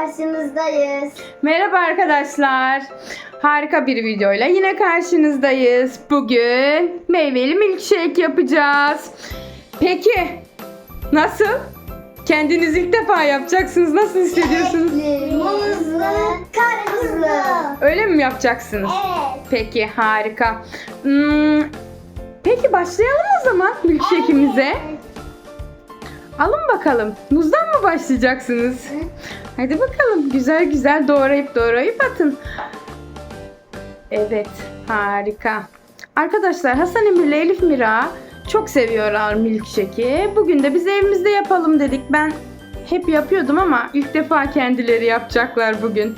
karşınızdayız. Merhaba arkadaşlar. Harika bir videoyla yine karşınızdayız. Bugün meyveli milkshake yapacağız. Peki nasıl? Kendiniz ilk defa yapacaksınız. Nasıl hissediyorsunuz? Çilekli, muzlu, karpuzlu. Öyle mi yapacaksınız? Evet. Peki harika. Hmm, peki başlayalım o zaman milkshake'imize. Alın bakalım. Muzdan mı başlayacaksınız? Hadi bakalım. Güzel güzel doğrayıp doğrayıp atın. Evet. Harika. Arkadaşlar Hasan Emir ile Elif Mira çok seviyorlar milkshake'i. Bugün de biz evimizde yapalım dedik. Ben hep yapıyordum ama ilk defa kendileri yapacaklar bugün.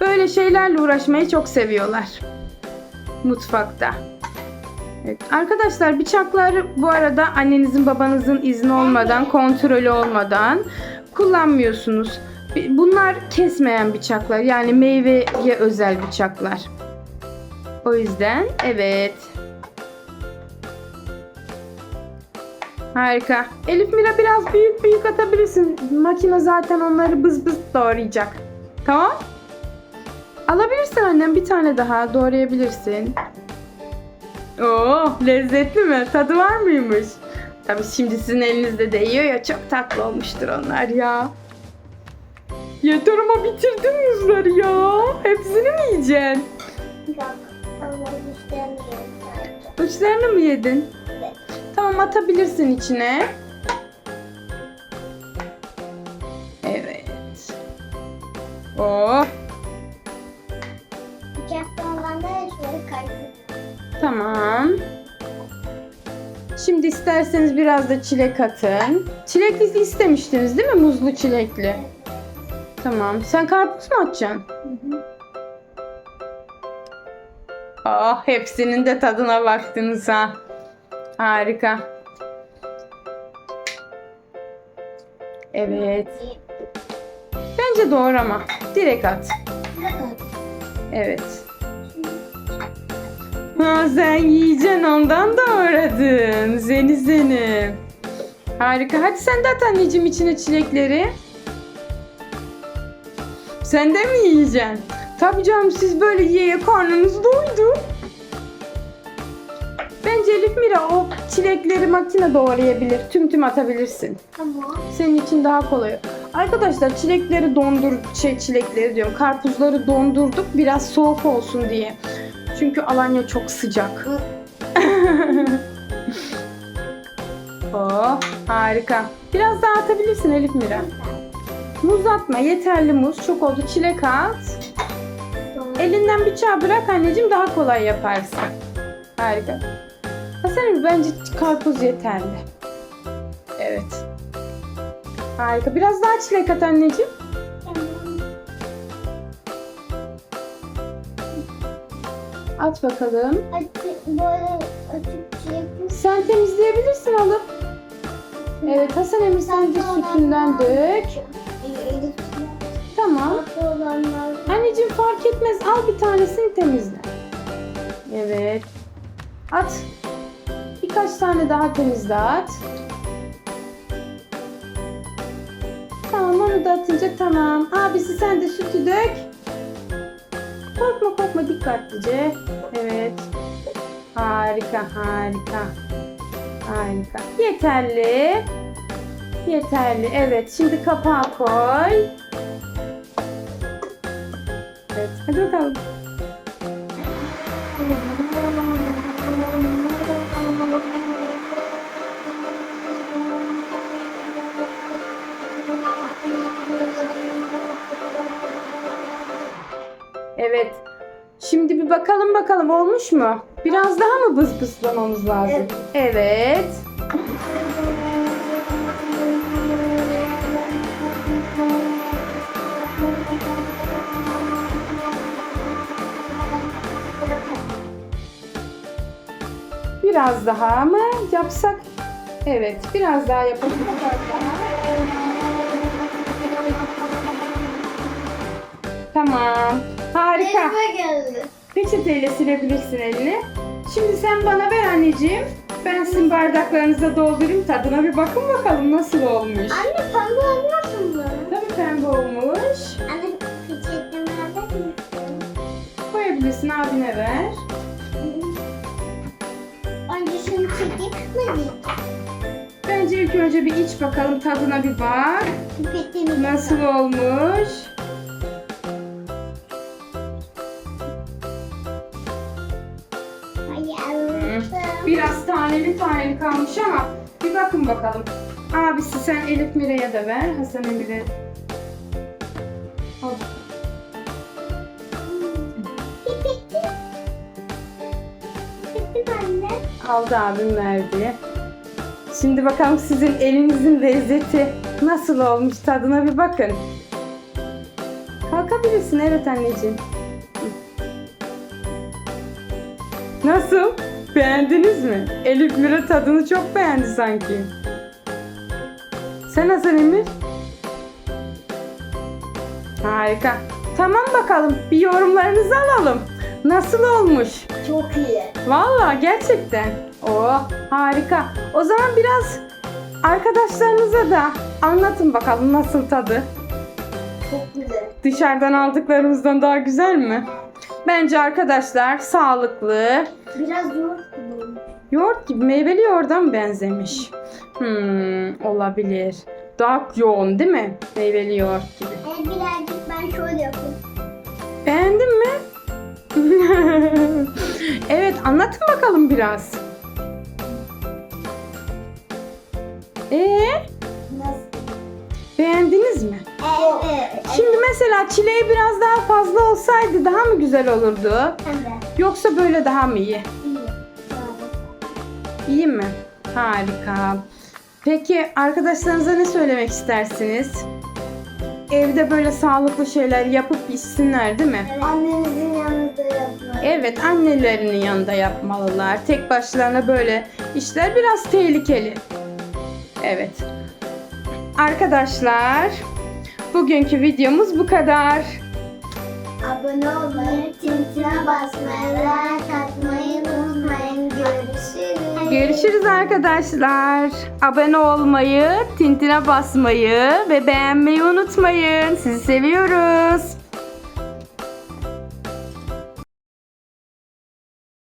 Böyle şeylerle uğraşmayı çok seviyorlar. Mutfakta. Evet. Arkadaşlar bıçaklar bu arada annenizin babanızın izni olmadan, kontrolü olmadan kullanmıyorsunuz. Bunlar kesmeyen bıçaklar. Yani meyveye özel bıçaklar. O yüzden evet. Harika. Elif Mira biraz büyük büyük atabilirsin. Makine zaten onları bız bız doğrayacak. Tamam? Alabilirsin annem bir tane daha doğrayabilirsin. Oo, lezzetli mi? Tadı var mıymış? Tabii şimdi sizin elinizde değiyor ya çok tatlı olmuştur onlar ya. Yeter ama bitirdin muzları ya. Hepsini mi yiyeceksin? Yok. Ama sadece. Uçlarını mı yedin? Tamam atabilirsin içine. Evet. Oh, Bıçakta olan da şöyle karpuz. Tamam. Şimdi isterseniz biraz da çilek atın. Çilekli istemiştiniz değil mi? Muzlu çilekli. Tamam. Sen karpuz mu atacaksın? Ah hepsinin de tadına baktınız ha. Harika. Evet. Bence doğrama. Direkt at. Evet. Ha sen yiyeceksin ondan doğradın. Seni seni. Harika. Hadi sen de at anneciğim içine çilekleri. Sen de mi yiyeceksin? Tabii canım siz böyle yiye karnınız doydu. Bence Elif Mira o çilekleri makine doğrayabilir. Tüm tüm atabilirsin. Tamam. Senin için daha kolay. Arkadaşlar çilekleri dondur şey çilekleri diyorum. Karpuzları dondurduk biraz soğuk olsun diye. Çünkü Alanya çok sıcak. oh, harika. Biraz daha atabilirsin Elif Mira. Muz atma. Yeterli muz. Çok oldu. Çilek at. Elinden bıçağı bırak anneciğim daha kolay yaparsın. Harika. Hasan Emre, bence karpuz yeterli. Evet. Harika. Biraz daha çilek at anneciğim. At bakalım. Açık, böyle açık çilekli Sen temizleyebilirsin alıp. Evet Hasan Emre sen de sütünden dök. Tamam. Anneciğim fark etmez. Al bir tanesini temizle. Evet. At. Birkaç tane daha temizle at. Tamam onu da atınca tamam. Abisi sen de sütü dök. Korkma korkma dikkatlice. Evet. Harika harika. Harika. Yeterli. Yeterli. Evet şimdi kapağı koy. Evet. Hadi bakalım. Evet. Şimdi bir bakalım bakalım olmuş mu? Biraz daha mı bız bızlamamız lazım? Evet. Biraz daha mı yapsak? Evet, biraz daha yapalım. Harika. Geldi. Peçeteyle silebilirsin elini. Şimdi sen bana ver anneciğim. Ben sizin bardaklarınıza doldurayım tadına bir bakın bakalım nasıl olmuş. Anne pembe olmasın mı? Tabii pembe olmuş. Anne peçetelerden mi? Koyabilirsin abine ver. Önce şunu çekeyim mi? Bence ilk önce bir iç bakalım tadına bir bak. Pipetimi Nasıl olmuş? Biraz taneli kalmış ama bir bakın bakalım. Abisi sen Elif Mira'ya da ver. Hasan Emir'e. Al. Aldı abim verdi. Şimdi bakalım sizin elinizin lezzeti nasıl olmuş tadına bir bakın. Kalkabilirsin evet anneciğim. Nasıl? Beğendiniz mi? Elif Mira tadını çok beğendi sanki. Sen Hasan Emir? Harika. Tamam bakalım bir yorumlarınızı alalım. Nasıl olmuş? Çok iyi. Valla gerçekten. Oo harika. O zaman biraz arkadaşlarınıza da anlatın bakalım nasıl tadı. Çok güzel. Dışarıdan aldıklarımızdan daha güzel mi? Bence arkadaşlar sağlıklı. Biraz yoğurt gibi. Yoğurt gibi meyveli yoğurdan benzemiş. Hmm, olabilir. Daha yoğun değil mi? Meyveli yoğurt gibi. E, birazcık ben şöyle yapayım. Beğendin mi? evet anlatın bakalım biraz. Ee, mesela çileği biraz daha fazla olsaydı daha mı güzel olurdu? Evet. Yoksa böyle daha mı iyi? İyi. İyi mi? Harika. Peki arkadaşlarınıza ne söylemek istersiniz? Evde böyle sağlıklı şeyler yapıp içsinler değil mi? Annenizin yanında yapmayın. Evet annelerinin yanında yapmalılar. Tek başlarına böyle işler biraz tehlikeli. Evet. Arkadaşlar bugünkü videomuz bu kadar. Abone olmayı, tintine basmayı, like atmayı unutmayın. Görüşürüz. Görüşürüz arkadaşlar. Abone olmayı, tintine basmayı ve beğenmeyi unutmayın. Sizi seviyoruz.